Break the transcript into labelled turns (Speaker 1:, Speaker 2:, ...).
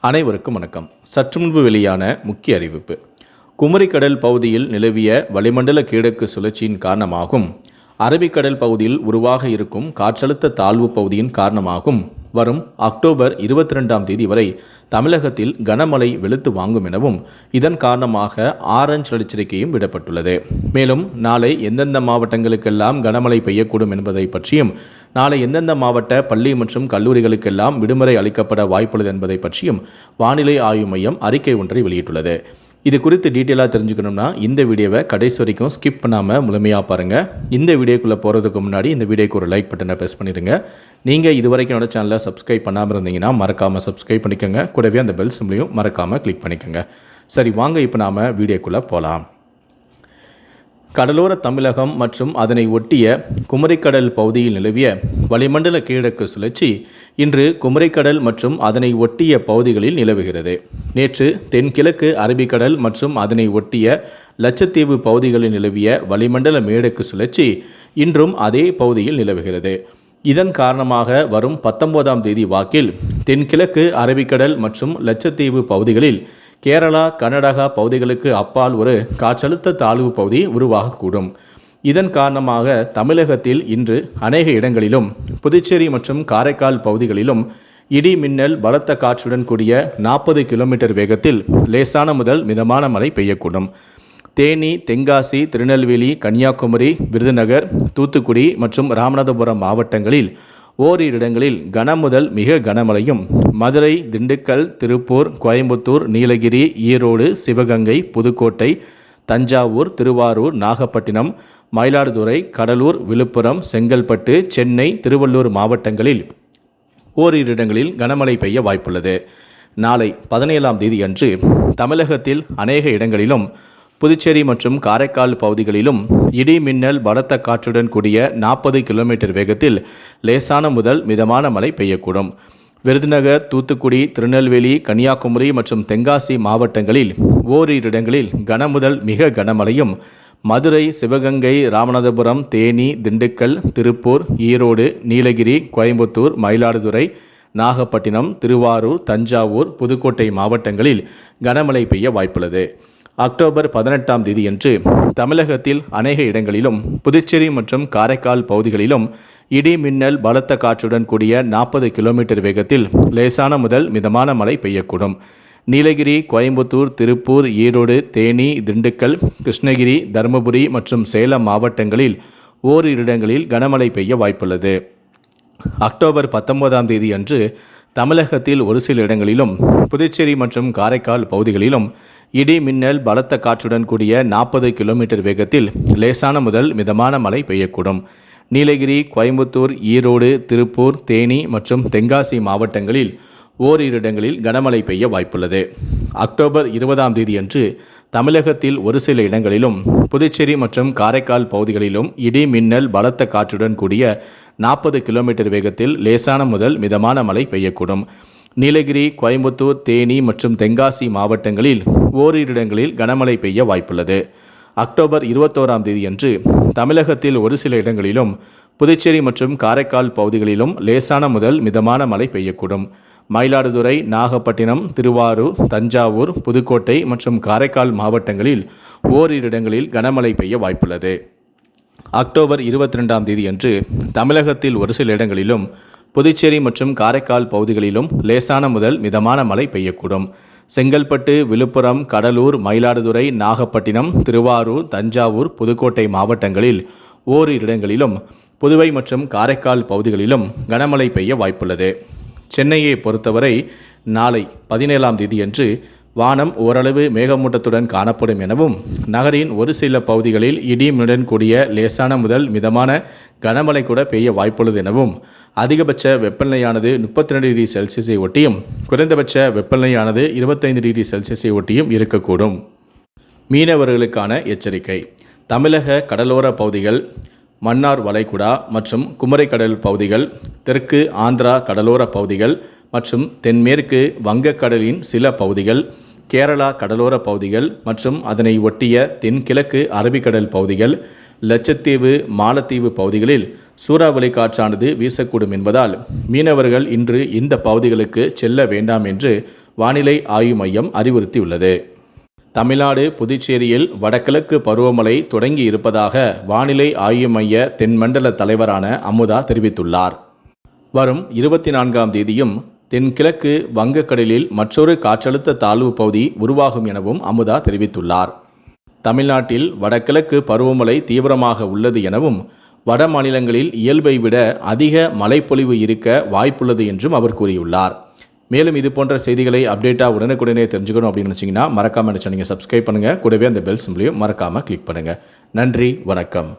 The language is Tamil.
Speaker 1: அனைவருக்கும் வணக்கம். சற்று முன்பு வெளியான முக்கிய அறிவிப்பு. குமரிக்கடல் பகுதியில் நிலவிய வளிமண்டல கீழக்கு சுழற்சியின் காரணமாகும். அரபிக்கடல் பகுதியில் உருவாக இருக்கும் காற்றழுத்த தாழ்வு பகுதியின் காரணமாகும். வரும் அக்டோபர் இருபத்தி ரெண்டாம் தேதி வரை தமிழகத்தில் கனமழை வெளுத்து வாங்கும் எனவும் இதன் காரணமாக ஆரஞ்ச் எச்சரிக்கையும் விடப்பட்டுள்ளது. மேலும் நாளை எந்தெந்த மாவட்டங்களுக்கெல்லாம் கனமழை பெய்யக்கூடும் என்பதை பற்றியும் நாளை எந்தெந்த மாவட்ட பள்ளி மற்றும் கல்லூரிகளுக்கெல்லாம் விடுமுறை அளிக்கப்பட வாய்ப்புள்ளது என்பதை பற்றியும் வானிலை ஆய்வு மையம் அறிக்கை ஒன்றை வெளியிட்டுள்ளது. இது குறித்து டீட்டெயிலாக தெரிஞ்சுக்கணும்னா இந்த வீடியோவை கடைசி வரைக்கும் ஸ்கிப் பண்ணாமல் முழுமையாக பாருங்கள் இந்த வீடியோக்குள்ளே போகிறதுக்கு முன்னாடி இந்த வீடியோக்கு ஒரு லைக் பட்டனை ப்ரெஸ் பண்ணிடுங்க. நீங்கள் இது வரைக்கும் என்னோட சேனலை சப்ஸ்கிரைப் பண்ணாமல் இருந்தீங்கன்னா மறக்காமல் சப்ஸ்கிரைப் பண்ணிக்கோங்க. கூடவே அந்த பெல் சிம்லையும் மறக்காமல் கிளிக் பண்ணிக்கோங்க. சரி வாங்க இப்போ நாம் வீடியோக்குள்ளே போகலாம் கடலோர தமிழகம் மற்றும் அதனை ஒட்டிய குமரிக்கடல் பகுதியில் நிலவிய வளிமண்டல கீழக்கு சுழற்சி இன்று குமரிக்கடல் மற்றும் அதனை ஒட்டிய பகுதிகளில் நிலவுகிறது. நேற்று தென்கிழக்கு அரபிக்கடல் மற்றும் அதனை ஒட்டிய லட்சத்தீவு பகுதிகளில் நிலவிய வளிமண்டல மேடக்கு சுழற்சி இன்றும் அதே பகுதியில் நிலவுகிறது. இதன் காரணமாக வரும் பத்தொன்பதாம் தேதி வாக்கில் தென்கிழக்கு அரபிக்கடல் மற்றும் லட்சத்தீவு பகுதிகளில் கேரளா கர்நாடகா பகுதிகளுக்கு அப்பால் ஒரு காற்றழுத்த தாழ்வு பகுதி உருவாகக்கூடும். இதன் காரணமாக தமிழகத்தில் இன்று அநேக இடங்களிலும் புதுச்சேரி மற்றும் காரைக்கால் பகுதிகளிலும் இடி மின்னல் பலத்த காற்றுடன் கூடிய நாற்பது கிலோமீட்டர் வேகத்தில் லேசான முதல் மிதமான மழை பெய்யக்கூடும். தேனி தென்காசி திருநெல்வேலி கன்னியாகுமரி விருதுநகர் தூத்துக்குடி மற்றும் ராமநாதபுரம் மாவட்டங்களில் ஓரிரு இடங்களில் கனமுதல் மிக கனமழையும். மதுரை திண்டுக்கல் திருப்பூர் கோயம்புத்தூர் நீலகிரி ஈரோடு சிவகங்கை புதுக்கோட்டை தஞ்சாவூர் திருவாரூர் நாகப்பட்டினம் மயிலாடுதுறை கடலூர் விழுப்புரம் செங்கல்பட்டு சென்னை திருவள்ளூர் மாவட்டங்களில் ஓரிரு இடங்களில் கனமழை பெய்ய வாய்ப்புள்ளது. நாளை பதினேழாம் தேதி அன்று தமிழகத்தில் அநேக இடங்களிலும் புதுச்சேரி மற்றும் காரைக்கால் பகுதிகளிலும் இடி மின்னல் பலத்த காற்றுடன் கூடிய நாற்பது கிலோமீட்டர் வேகத்தில் லேசான முதல் மிதமான மழை பெய்யக்கூடும். விருதுநகர் தூத்துக்குடி திருநெல்வேலி கன்னியாகுமரி மற்றும் தென்காசி மாவட்டங்களில் ஓரிரு இடங்களில் கனமுதல் மிக கனமழையும் மதுரை சிவகங்கை ராமநாதபுரம் தேனி திண்டுக்கல் திருப்பூர் ஈரோடு நீலகிரி கோயம்புத்தூர் மயிலாடுதுறை நாகப்பட்டினம் திருவாரூர் தஞ்சாவூர் புதுக்கோட்டை மாவட்டங்களில் கனமழை பெய்ய வாய்ப்புள்ளது. அக்டோபர் பதினெட்டாம் தேதியன்று தமிழகத்தில் அநேக இடங்களிலும் புதுச்சேரி மற்றும் காரைக்கால் பகுதிகளிலும் இடி மின்னல் பலத்த காற்றுடன் கூடிய நாற்பது கிலோமீட்டர் வேகத்தில் லேசான முதல் மிதமான மழை பெய்யக்கூடும். நீலகிரி கோயம்புத்தூர் திருப்பூர் ஈரோடு தேனி திண்டுக்கல் கிருஷ்ணகிரி தருமபுரி மற்றும் சேலம் மாவட்டங்களில் ஓரிரு இடங்களில் கனமழை பெய்ய வாய்ப்புள்ளது. அக்டோபர் பத்தொன்பதாம் தேதி அன்று தமிழகத்தில் ஒரு சில இடங்களிலும் புதுச்சேரி மற்றும் காரைக்கால் பகுதிகளிலும் இடி மின்னல் பலத்த காற்றுடன் கூடிய நாற்பது கிலோமீட்டர் வேகத்தில் லேசான முதல் மிதமான மழை பெய்யக்கூடும். நீலகிரி கோயம்புத்தூர் ஈரோடு திருப்பூர் தேனி மற்றும் தென்காசி மாவட்டங்களில் ஓரிரு இடங்களில் கனமழை பெய்ய வாய்ப்புள்ளது. அக்டோபர் இருபதாம் தேதியன்று தமிழகத்தில் ஒரு சில இடங்களிலும் புதுச்சேரி மற்றும் காரைக்கால் பகுதிகளிலும் இடி மின்னல் பலத்த காற்றுடன் கூடிய நாற்பது கிலோமீட்டர் வேகத்தில் லேசான முதல் மிதமான மழை பெய்யக்கூடும். நீலகிரி கோயம்புத்தூர் தேனி மற்றும் தென்காசி மாவட்டங்களில் ஓரிரு இடங்களில் கனமழை பெய்ய வாய்ப்புள்ளது. அக்டோபர் இருபத்தோராம் தேதியன்று தமிழகத்தில் ஒரு சில இடங்களிலும் புதுச்சேரி மற்றும் காரைக்கால் பகுதிகளிலும் லேசான முதல் மிதமான மழை பெய்யக்கூடும். மயிலாடுதுறை நாகப்பட்டினம் திருவாரூர் தஞ்சாவூர் புதுக்கோட்டை மற்றும் காரைக்கால் மாவட்டங்களில் ஓரிரு இடங்களில் கனமழை பெய்ய வாய்ப்புள்ளது. அக்டோபர் இருபத்தி ரெண்டாம் தேதியன்று தமிழகத்தில் ஒரு சில இடங்களிலும் புதுச்சேரி மற்றும் காரைக்கால் பகுதிகளிலும் லேசான முதல் மிதமான மழை பெய்யக்கூடும். செங்கல்பட்டு விழுப்புரம் கடலூர் மயிலாடுதுறை நாகப்பட்டினம் திருவாரூர் தஞ்சாவூர் புதுக்கோட்டை மாவட்டங்களில் ஓரிரு இடங்களிலும் புதுவை மற்றும் காரைக்கால் பகுதிகளிலும் கனமழை பெய்ய வாய்ப்புள்ளது. சென்னையை பொறுத்தவரை நாளை பதினேழாம் தேதியன்று வானம் ஓரளவு மேகமூட்டத்துடன் காணப்படும் எனவும் நகரின் ஒரு சில பகுதிகளில் இடியுடன் கூடிய லேசான முதல் மிதமான கனமழை கூட பெய்ய வாய்ப்புள்ளது எனவும் அதிகபட்ச வெப்பநிலையானது முப்பத்தி ரெண்டு டிகிரி செல்சியஸை ஒட்டியும் குறைந்தபட்ச வெப்பநிலையானது இருபத்தைந்து டிகிரி செல்சியஸை ஒட்டியும் இருக்கக்கூடும். மீனவர்களுக்கான எச்சரிக்கை. தமிழக கடலோர பகுதிகள் மன்னார் வளைகுடா மற்றும் குமரிக்கடல் பகுதிகள் தெற்கு ஆந்திரா கடலோர பகுதிகள் மற்றும் தென்மேற்கு வங்கக்கடலின் சில பகுதிகள் கேரளா கடலோர பகுதிகள் மற்றும் அதனை ஒட்டிய தென்கிழக்கு அரபிக்கடல் பகுதிகள் லட்சத்தீவு மாலத்தீவு பகுதிகளில் சூறாவளி காற்றானது வீசக்கூடும் என்பதால் மீனவர்கள் இன்று இந்த பகுதிகளுக்கு செல்ல வேண்டாம் என்று வானிலை ஆய்வு மையம் அறிவுறுத்தியுள்ளது. தமிழ்நாடு புதுச்சேரியில் வடகிழக்கு பருவமழை தொடங்கி இருப்பதாக வானிலை ஆய்வு மைய தென்மண்டல தலைவரான அமுதா தெரிவித்துள்ளார். வரும் இருபத்தி நான்காம் தேதியும் தென்கிழக்கு வங்கக்கடலில் மற்றொரு காற்றழுத்த தாழ்வு பகுதி உருவாகும் எனவும் அமுதா தெரிவித்துள்ளார். தமிழ்நாட்டில் வடகிழக்கு பருவமழை தீவிரமாக உள்ளது எனவும் வட மாநிலங்களில் இயல்பை விட அதிக மழைப்பொழிவு இருக்க வாய்ப்புள்ளது என்றும் அவர் கூறியுள்ளார். மேலும் இது போன்ற செய்திகளை அப்டேட்டாக உடனுக்குடனே தெரிஞ்சுக்கணும் அப்படின்னு நினச்சிங்கன்னா மறக்காமல் நினச்சா நீங்கள் சப்ஸ்கிரைப் பண்ணுங்கள் கூடவே அந்த பெல் சிம்பிளையும் மறக்காமல் கிளிக் பண்ணுங்கள் நன்றி வணக்கம்.